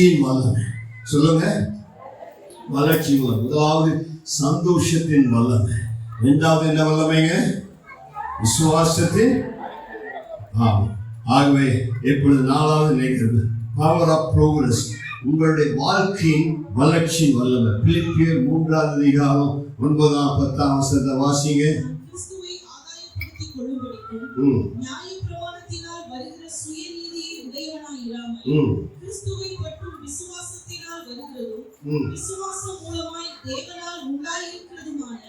வல்லமை. சொல்லுங்க. வளர்ச்சி வல்லமை. முதலாவது சந்தோஷத்தின் வல்லமை. இரண்டாவது என்ன வல்லமைங்க? விசுவாசத்தின் ஆமாம் ஆகவே இப்பொழுது நாலாவது நினைக்கிறது பவர் ஆஃப் ப்ரோக்ரஸ் உங்களுடைய வாழ்க்கையின் வளர்ச்சியின் வல்லமை. பிலிப்பியர் மூன்றாவது அதிகாரம் ஒன்பதாம் பத்தாம் வசனத்தை வாசிங்க. ம். விசுவாசம் மூலமாய் தேவனால் உண்டாயிருக்கிறதுமான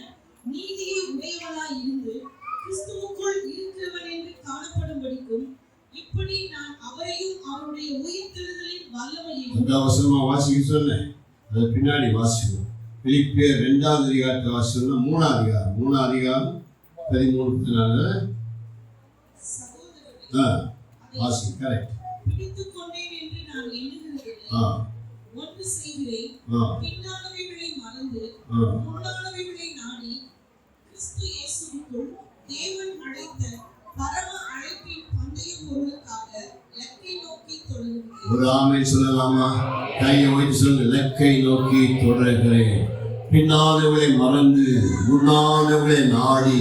நீதியை உடையவனாய் இருந்து கிறிஸ்துவுக்குள் இருக்கிறவன் என்று காணப்படும்படிக்கும் இப்படி நான் அவரையும் அவருடைய உயிர்த்தெழுதலின் வல்லமையையும் அந்த வாசிக்க சொன்னேன் அது பின்னாடி வாசிக்கணும் பிலிப்பியர் ரெண்டாவது அதிகாரத்தை வாசிக்கணும்னா மூணாவது அதிகாரம். மூணாவது அதிகாரம் பதிமூணு பதினாலு. ஆ வாசி கரெக்ட் பிடித்துக் கொண்டேன் என்று நான் எண்ணுகிறதில்லை. ஆ. செய்கிறேன் பின்னானவைகளை மறந்து முன்னானவைகளை நாடி கிறிஸ்து இயேசுவுக்குள் தேவன் அழைத்த பரம அழைப்பின் பந்தய பொருளுக்காக லக்கை நோக்கி தொடர்கிறேன் ஒரு ஆமை சொல்லலாமா? கையை வைத்து சொல்லுங்க லக்கை நோக்கி தொடர்கிறேன். பின்னானவளை மறந்து முன்னானவளை நாடி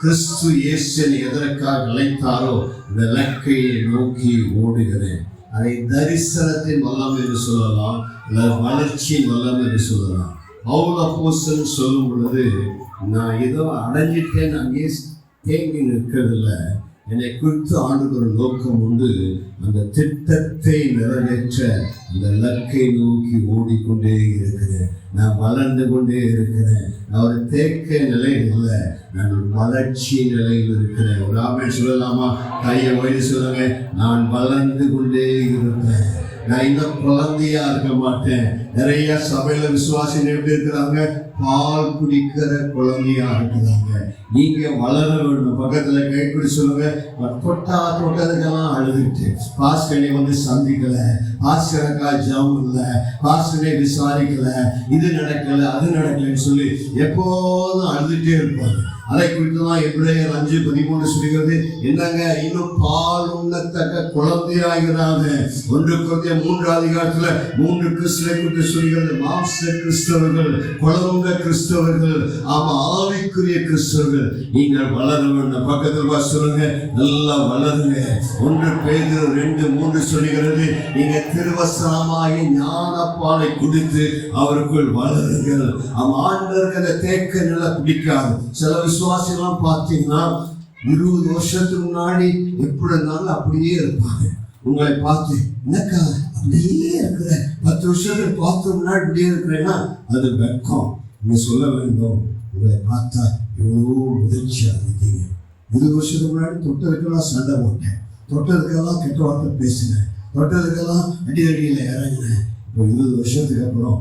கிறிஸ்து இயேசனை எதற்காக அழைத்தாரோ இந்த லக்கையை நோக்கி ஓடுகிறேன். அதை தரிசனத்தின் வல்லம் என்று சொல்லலாம் இல்லை வளர்ச்சியின் வல்லம் என்று சொல்லலாம். பவுல் அப்போஸ்தலன் சொல்லும் பொழுது நான் ஏதோ அடைஞ்சிட்டேன் அங்கேயே தேங்கி நிற்கிறதில்ல. என்னை குறித்து ஆண்டுக்கு ஒரு நோக்கம் உண்டு. அந்த திட்டத்தை நிறைவேற்ற அந்த இலக்கை நோக்கி ஓடிக்கொண்டே இருக்கிறேன். நான் வளர்ந்து கொண்டே இருக்கிறேன். நான் ஒரு தேக்க நிலையில் இல்லை நான் ஒரு வளர்ச்சி நிலையில் இருக்கிறேன். ஒரு ஆமை சொல்லலாமா? கையை வழி சொல்லுங்க. நான் வளர்ந்து கொண்டே இருப்பேன் நான் இன்னும் குழந்தையா இருக்க மாட்டேன். நிறைய சபையில விசுவாசிகள் எப்படி இருக்கிறாங்க? பால் குடிக்கிற குழந்தையா இருக்கிறாங்க. நீங்க வளர வேண்டும். பக்கத்துல கைப்பிடி சொல்லுங்க. தொட்டா தொட்டதுக்கெல்லாம் அழுதுட்டு பாஸ்கனை வந்து சந்திக்கல. பாஸ்கரக்கா ஜாம் இல்லை பாஸ்கனை விசாரிக்கல. இது நடக்கல அது நடக்கலன்னு சொல்லி எப்போதும் அழுதுட்டே இருப்பாங்க. அதை குறித்து தான் எப்ரேயர் அஞ்சு பதிமூணு சொல்கிறது. என்னங்க இன்னும் பால் உண்ணத்தக்க குழந்தையாகிறாங்க. ஒன்று குழந்தைய மூன்று அதிகாரத்தில் மூன்று கிறிஸ்துவை குறித்து சொல்கிறது. மாம்ச கிறிஸ்தவர்கள் குழந்தை கிறிஸ்தவர்கள் ஆமா ஆவிக்குரிய கிறிஸ்தவர்கள். நீங்கள் வளர பக்கத்தில் வா சொல்லுங்க. நல்லா வளருங்க. ஒன்று பேர் ரெண்டு மூன்று சொல்லுகிறது. நீங்க திருவசனமாகி ஞானப்பாலை குடித்து அவருக்குள் வளருங்கள். ஆமா ஆண்டவருக்கு தேக்க நிலை பிடிக்காது. சில விசுவாசிகள்லாம் பார்த்தீங்கன்னா இருபது வருஷத்துக்கு முன்னாடி எப்படி இருந்தாலும் அப்படியே இருப்பாங்க. உங்களை பார்த்து என்னக்கா அப்படியே இருக்கிற பத்து வருஷத்துக்கு பார்த்து முன்னாடி இப்படியே இருக்கிறேன்னா அது வெக்கம் நீங்க சொல்ல வேண்டும். உங்களை பார்த்தா எவ்வளோ முதிர்ச்சியா இருந்தீங்க இருபது வருஷத்துக்கு முன்னாடி தொட்டதுக்கெல்லாம் சண்டை போட்டேன். தொட்டதுக்கெல்லாம் கெட்ட வார்த்தை பேசினேன். தொட்டதுக்கெல்லாம் அடி அடியில் இறங்கினேன். இப்போ இருபது வருஷத்துக்கு அப்புறம்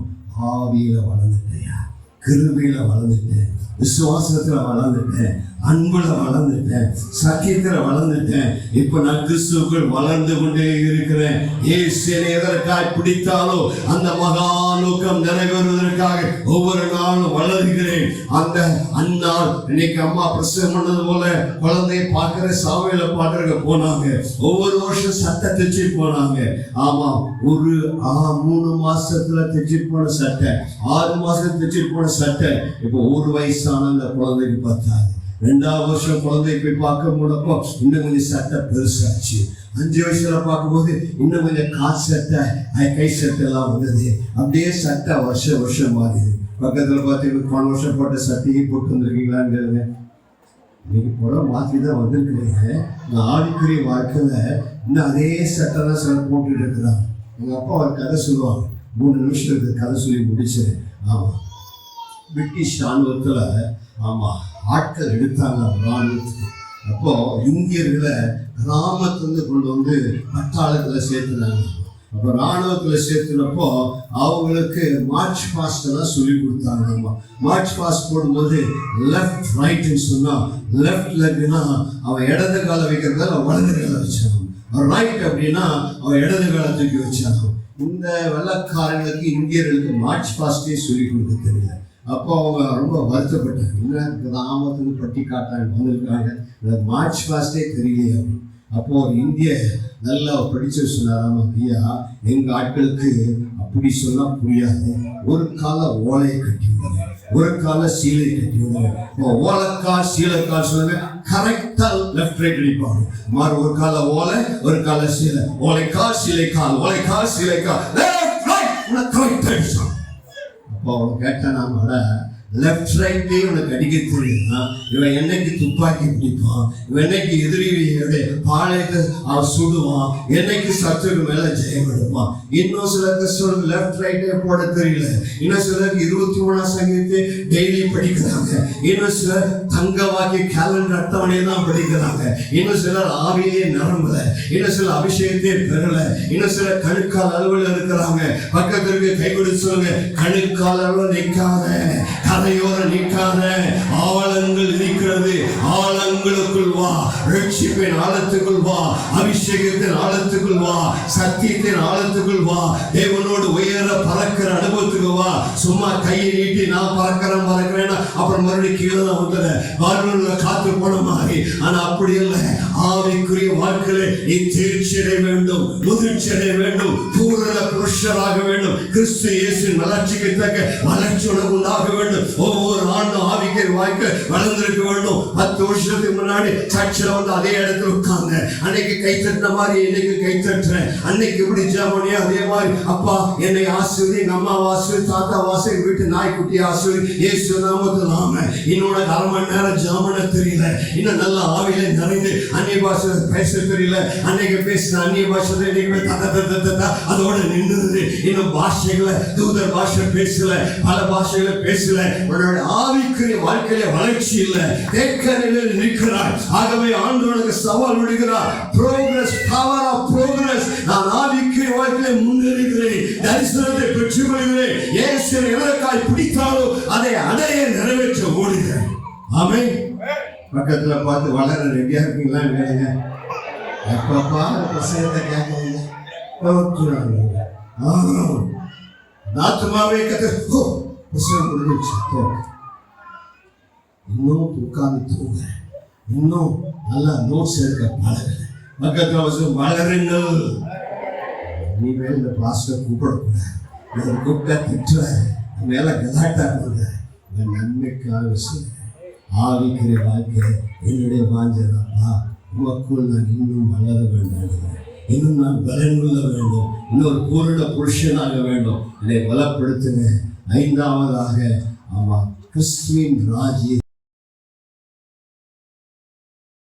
ஆவியில் வளர்ந்துட்டேயா கிருபையில வளர்ந்துட்டேன் விசுவாசத்தில் வளர்ந்துட்டேன். அன்புல வளர்ந்துட்டேன் சத்தியத்துல வளர்ந்துட்டேன். இப்ப நான் கிறிஸ்துக்குள் வளர்ந்து கொண்டே இருக்கிறேன். ஏசியனை எதற்காக பிடித்தாலோ அந்த மகா நோக்கம் நிறைவேறுவதற்காக ஒவ்வொரு நாளும் வளர்கிறேன். அந்த அண்ணால் இன்னைக்கு அம்மா பிரசவம் பண்ணது போல குழந்தைய பார்க்கிற சாவையில பார்க்கறதுக்கு போனாங்க. ஒவ்வொரு வருஷம் சட்டை தைச்சு போனாங்க. ஆமா ஒரு ஆ, மூணு மாசத்துல தைச்சு போன சட்டை ஆறு மாசத்துல தைச்சு போன சட்டை. இப்போ ஒரு வயசான அந்த குழந்தைக்கு பார்த்தாங்க ரெண்டாவது வருஷம் குழந்தைய போய் பார்க்க போனப்போ இன்னும் கொஞ்சம் சட்டை பெருசாச்சு. அஞ்சு வயசுல பார்க்கும்போது இன்னும் கொஞ்சம் காசு சட்டை கை சட்டை எல்லாம் வந்தது. அப்படியே சட்டை வருஷம் வருஷம் மாறிது. பக்கத்தில் பார்த்தீங்கன்னா போன வருஷம் போட்ட சட்டையை போட்டு வந்திருக்கீங்களான்னு கேளுங்க. இன்னைக்கு புடவை மாற்றி தான் வந்திருக்கிறீங்க. நான் ஆவிக்குரிய வாழ்க்கையில் இன்னும் அதே சட்டை தான் சிலர் போட்டுட்டு இருக்கிறான் எங்கள் அப்பா ஒரு கதை சொல்லுவாங்க. மூணு நிமிஷத்துக்கு கதை சொல்லி முடிச்சேன் ஆமாம் பிரிட்டிஷ் ராணுவத்தில் ஆமாம் ஆட்கள் எடுத்தாங்க ராணுவத்துக்கு அப்போ இந்தியர்களை கிராமத்துலேருந்து கொண்டு வந்து பட்டாளத்துல சேர்த்துனாங்க. அப்போ ராணுவத்தில் சேர்த்துனப்போ அவங்களுக்கு மார்ச் பாஸ்ட் எல்லாம் சொல்லி கொடுத்தாங்க. ஆமா மார்ச் பாஸ்ட் போடும்போது லெஃப்ட் ரைட்னு சொன்னா லெஃப்ட் லெக்னா அவன் இடது காலை வைக்கிறதால வலது வச்சாங்க அவன் ரைட் அப்படின்னா அவன் இடது கால தூக்கி வச்சாங்க இந்த வெள்ளக்காரங்களுக்கு இந்தியர்களுக்கு மார்ச் பாஸ்டே சொல்லி கொடுக்க தெரியல. அப்போ அவங்க ரொம்ப வருத்தப்பட்டாங்க. என்ன கிராமத்துக்கு பட்டி காட்டாங்க வந்திருக்காங்க இந்த மார்ச் பாஸ்டே தெரியலையே அப்படின்னு அப்போ ஒரு இந்திய நல்லா படிச்சு சொன்னாராம் ஐயா எங்க ஆட்களுக்கு அப்படி சொன்னா புரியாது. ஒரு கால ஓலையை கட்டி ஒரு கால சீலை கட்டி ஓலக்கா சீலக்கா சீலைக்கால் சொல்லுங்க கரெக்டா லெஃப்ட் ரைட் அடிப்பாங்க. மாறு ஒரு கால ஓலை ஒரு கால சீலை. ஓலைக்கா சீலைக்கால் ஓலைக்கா சீலைக்கால். லெஃப்ட் கரெக்ட் அப்போ அவன் கேட்டான் லெஃப்ட் ரைட்லயே உனக்கு அடிக்க தெரியுமா இவன் என்னைக்கு துப்பாக்கி பிடிப்பான் இவன் என்னைக்கு எதிரியுடைய பாளையத்தை அவன் சுடுவான் என்னைக்கு சத்துக்கு மேல ஜெயம் எடுப்பான். இன்னும் சிலருக்கு சொல்ல லெஃப்ட் ரைட்டே போட தெரியல. இன்னும் சிலருக்கு இருபத்தி மூணாம் சங்கத்தை டெய்லி படிக்கிறாங்க. இன்னும் சிலர் தங்க வாக்கி கேலண்டர் அட்டவணையை தான் படிக்கிறாங்க. இன்னும் சிலர் ஆவியே நிரம்பல. இன்னும் சிலர் அபிஷேகத்தையே பெறல. இன்னும் சிலர் கணுக்கால் அளவில் இருக்கிறாங்க. பக்கத்திற்கு கை கொடுத்து சொல்லுங்க கணுக்கால் அளவில் நிற்காத. கரையோர நிற்காத ஆவலங்கள் இருக்கிறது. உங்களுக்குள் வா ரட்சிப்பின் ஆழத்துக்குள் வா அபிஷேகத்தின் ஆழத்துக்குள் வா சத்தியத்தின் ஆழத்துக்குள் வா. தேவனோடு உயர பறக்கிற அனுபவத்துக்கு வா. சும்மா கையை நீட்டி நான் பறக்கிறேன் பறக்கிறேன்னா அப்புறம் மறுபடியும் கீழே தான் வாழ்வுல காத்து போன மாதிரி. ஆனா அப்படி இல்லை. ஆவிக்குரிய வாழ்க்கையில நீ தேர்ச்சி அடைய வேண்டும் முதிர்ச்சி அடைய வேண்டும் பூரண புருஷராக வேண்டும். கிறிஸ்து இயேசு வளர்ச்சிக்கு தக்க வளர்ச்சி உனக்கு உண்டாக வேண்டும். ஒவ்வொரு ஆண்டும் என் வாழ்க்கை வளர்ந்திருக்க வேண்டும். பத்து வருஷத்துக்கு முன்னாடி சர்ச்சில் வந்து அதே இடத்துல உட்கார்ந்த. அன்னைக்கு கை தட்டின மாதிரி இன்னைக்கு கை தட்டுறேன். அன்னைக்கு இப்படி ஜாமனியா அதே மாதிரி அப்பா என்னை ஆசிரியர் எங்க அம்மா வாசு தாத்தா ஆசிரியர் வீட்டு நாய்க்குட்டி ஆசிரியர் ஏசு நாமத்து நாம இன்னொரு அரை மணி நேரம் ஜாமன தெரியல. இன்னும் நல்லா ஆவியில நிறைந்து அந்நிய பாஷை பேச தெரியல. அன்னைக்கு பேசின அந்நிய பாஷை இன்னைக்கு அதோட நின்றுது. இன்னும் பாஷைகளை தூதர் பாஷை பேசல பல பாஷைகளை பேசல. உன்னோட ஆவிக்குரிய வாழ்க்கையில வளர்ச்சி இல்லை. தேக்க நிலையில் நிற்கிறார் ஆகவே ஆண்டவனுக்கு சவால் விடுகிறார். ப்ரோக்ரஸ் பவர் ஆஃப் ப்ரோக்ரஸ் நான் ஆவிக்குரிய வாழ்க்கையில முன்னேறுகிறேன். தரிசனத்தை பெற்றுக் கொள்கிறேன் இயேசு எதற்காய் பிடித்தாலோ அதை அடைய நிறைவேற்ற ஓடுகிறேன். ஆமே பக்கத்துல பார்த்து வளர ரெடியா இருக்கீங்களா? கேளுங்க எப்பப்பா பிரசங்கத்தை கேட்கறீங்க. ஆத்மாவே கத்த. ஓ முடிஞ்சு போ. இன்னும் உட்கார்ந்து தூங்க இன்னும் நல்லா நோட்ஸ் எடுக்க பழக பக்கத்தில் வச்சு வளருங்கள் நீ மேல இந்த பாஸ்டர் கூப்பிடக்கூடாது இவர் கூப்பிட்டா திட்டுவார் மேல கலாட்டா பண்ணுற நன்மைக்காக சொல்லுங்க ஆவிக்கிற வாழ்க்கை என்னுடைய வாஞ்சதாப்பா உமக்குள் நான் இன்னும் வளர வேண்டும். இன்னும் நான் பலன் கொள்ள வேண்டும். இன்னொரு பூரண புருஷனாக வேண்டும். என்னை பலப்படுத்துங்க. ஐந்தாவதாக ஆமா கிறிஸ்துவின் ராஜ்ய